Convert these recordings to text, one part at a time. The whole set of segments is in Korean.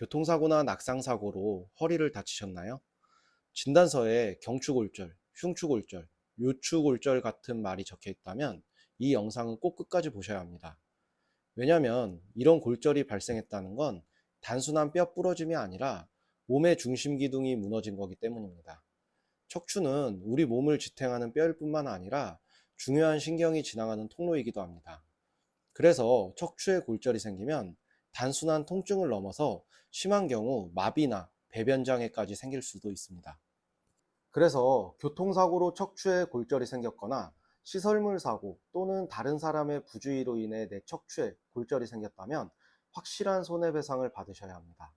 교통사고나 낙상사고로 허리를 다치셨나요? 진단서에 경추골절, 흉추골절, 요추골절 같은 말이 적혀 있다면 이 영상은 꼭 끝까지 보셔야 합니다. 왜냐하면 이런 골절이 발생했다는 건 단순한 뼈 부러짐이 아니라 몸의 중심 기둥이 무너진 거기 때문입니다. 척추는 우리 몸을 지탱하는 뼈일 뿐만 아니라 중요한 신경이 지나가는 통로이기도 합니다. 그래서 척추에 골절이 생기면 단순한 통증을 넘어서 심한 경우 마비나 배변장애까지 생길 수도 있습니다. 그래서 교통사고로 척추에 골절이 생겼거나 시설물 사고 또는 다른 사람의 부주의로 인해 내 척추에 골절이 생겼다면 확실한 손해배상을 받으셔야 합니다.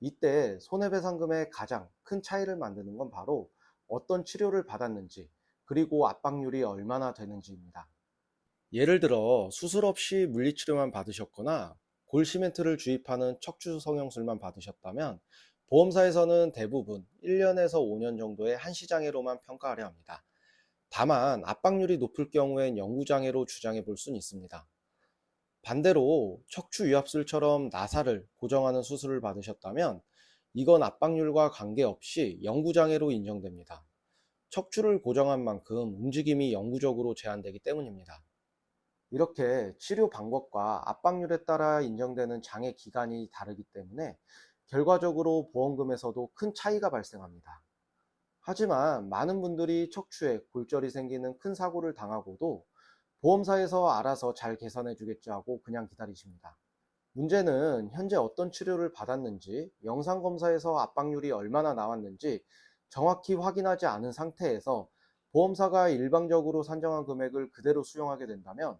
이때 손해배상금의 가장 큰 차이를 만드는 건 바로 어떤 치료를 받았는지 그리고 압박률이 얼마나 되는지입니다. 예를 들어 수술 없이 물리치료만 받으셨거나 골시멘트를 주입하는 척추 성형술만 받으셨다면 보험사에서는 대부분 1년에서 5년 정도의 한시장애로만 평가하려 합니다. 다만 압박률이 높을 경우엔 영구장애로 주장해 볼 수는 있습니다. 반대로 척추 유압술처럼 나사를 고정하는 수술을 받으셨다면 이건 압박률과 관계없이 영구장애로 인정됩니다. 척추를 고정한 만큼 움직임이 영구적으로 제한되기 때문입니다. 이렇게 치료 방법과 압박률에 따라 인정되는 장애 기간이 다르기 때문에 결과적으로 보험금에서도 큰 차이가 발생합니다. 하지만 많은 분들이 척추에 골절이 생기는 큰 사고를 당하고도 보험사에서 알아서 잘 계산해 주겠지 하고 그냥 기다리십니다. 문제는 현재 어떤 치료를 받았는지, 영상검사에서 압박률이 얼마나 나왔는지 정확히 확인하지 않은 상태에서 보험사가 일방적으로 산정한 금액을 그대로 수용하게 된다면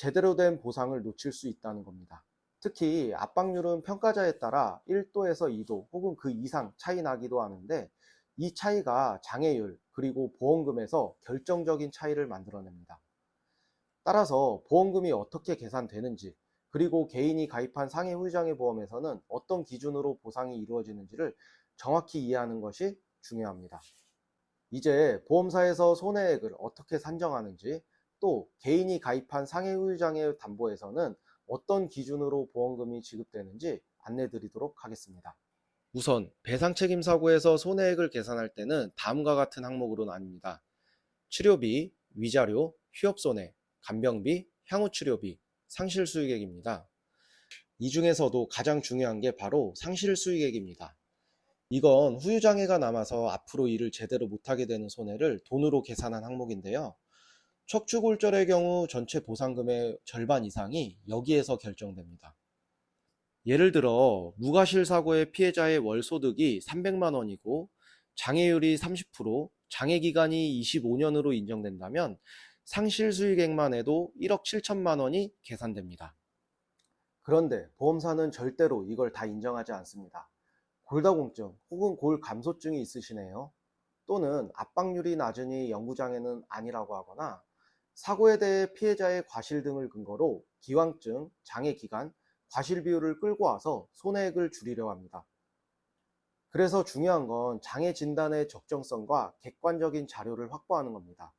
제대로 된 보상을 놓칠 수 있다는 겁니다. 특히 압박률은 평가자에 따라 1도에서 2도 혹은 그 이상 차이 나기도 하는데 이 차이가 장애율 그리고 보험금에서 결정적인 차이를 만들어냅니다. 따라서 보험금이 어떻게 계산되는지 그리고 개인이 가입한 상해 후유장애 보험에서는 어떤 기준으로 보상이 이루어지는지를 정확히 이해하는 것이 중요합니다. 이제 보험사에서 손해액을 어떻게 산정하는지 또 개인이 가입한 상해 후유장애 담보에서는 어떤 기준으로 보험금이 지급되는지 안내 드리도록 하겠습니다. 우선 배상 책임 사고에서 손해액을 계산할 때는 다음과 같은 항목으로 나뉩니다. 치료비, 위자료, 휴업손해, 간병비, 향후치료비, 상실수익액입니다. 이 중에서도 가장 중요한 게 바로 상실수익액입니다. 이건 후유장애가 남아서 앞으로 일을 제대로 못하게 되는 손해를 돈으로 계산한 항목인데요. 척추골절의 경우 전체 보상금의 절반 이상이 여기에서 결정됩니다. 예를 들어 무과실 사고의 피해자의 월 소득이 300만 원이고 장애율이 30%, 장애 기간이 25년으로 인정된다면 상실 수익액만 해도 1억 7천만 원이 계산됩니다. 그런데 보험사는 절대로 이걸 다 인정하지 않습니다. 골다공증 혹은 골 감소증이 있으시네요. 또는 압박률이 낮으니 영구장애는 아니라고 하거나 사고에 대해 피해자의 과실 등을 근거로 기왕증, 장애 기간, 과실 비율을 끌고 와서 손해액을 줄이려 합니다. 그래서 중요한 건 장애 진단의 적정성과 객관적인 자료를 확보하는 겁니다.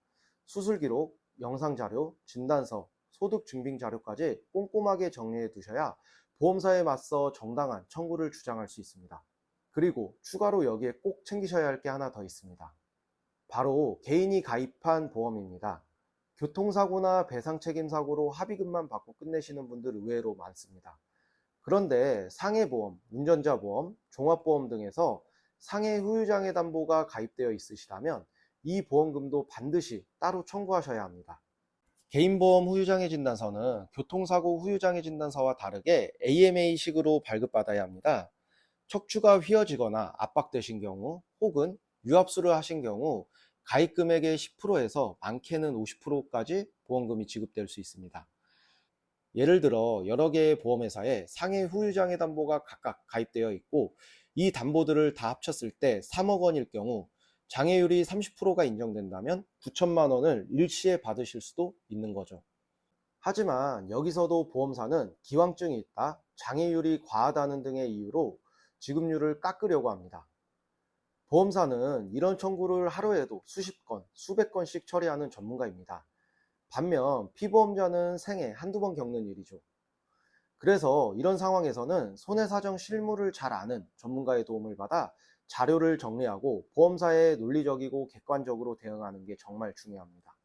수술 기록, 영상 자료, 진단서, 소득 증빙 자료까지 꼼꼼하게 정리해 두셔야 보험사에 맞서 정당한 청구를 주장할 수 있습니다. 그리고 추가로 여기에 꼭 챙기셔야 할 게 하나 더 있습니다. 바로 개인이 가입한 보험입니다. 교통사고나 배상 책임 사고로 합의금만 받고 끝내시는 분들 의외로 많습니다. 그런데 상해보험, 운전자보험, 종합보험 등에서 상해 후유장애 담보가 가입되어 있으시다면 이 보험금도 반드시 따로 청구하셔야 합니다. 개인보험 후유장애 진단서는 교통사고 후유장애 진단서와 다르게 AMA식으로 발급받아야 합니다. 척추가 휘어지거나 압박되신 경우 혹은 유압수를 하신 경우 가입 금액의 10%에서 많게는 50%까지 보험금이 지급될 수 있습니다. 예를 들어 여러 개의 보험회사에 상해 후유장애 담보가 각각 가입되어 있고 이 담보들을 다 합쳤을 때 3억 원일 경우 장애율이 30%가 인정된다면 9천만 원을 일시에 받으실 수도 있는 거죠. 하지만 여기서도 보험사는 기왕증이 있다, 장애율이 과하다는 등의 이유로 지급률을 깎으려고 합니다. 보험사는 이런 청구를 하루에도 수십 건, 수백 건씩 처리하는 전문가입니다. 반면 피보험자는 생애 한두 번 겪는 일이죠. 그래서 이런 상황에서는 손해사정 실무를 잘 아는 전문가의 도움을 받아 자료를 정리하고 보험사에 논리적이고 객관적으로 대응하는 게 정말 중요합니다.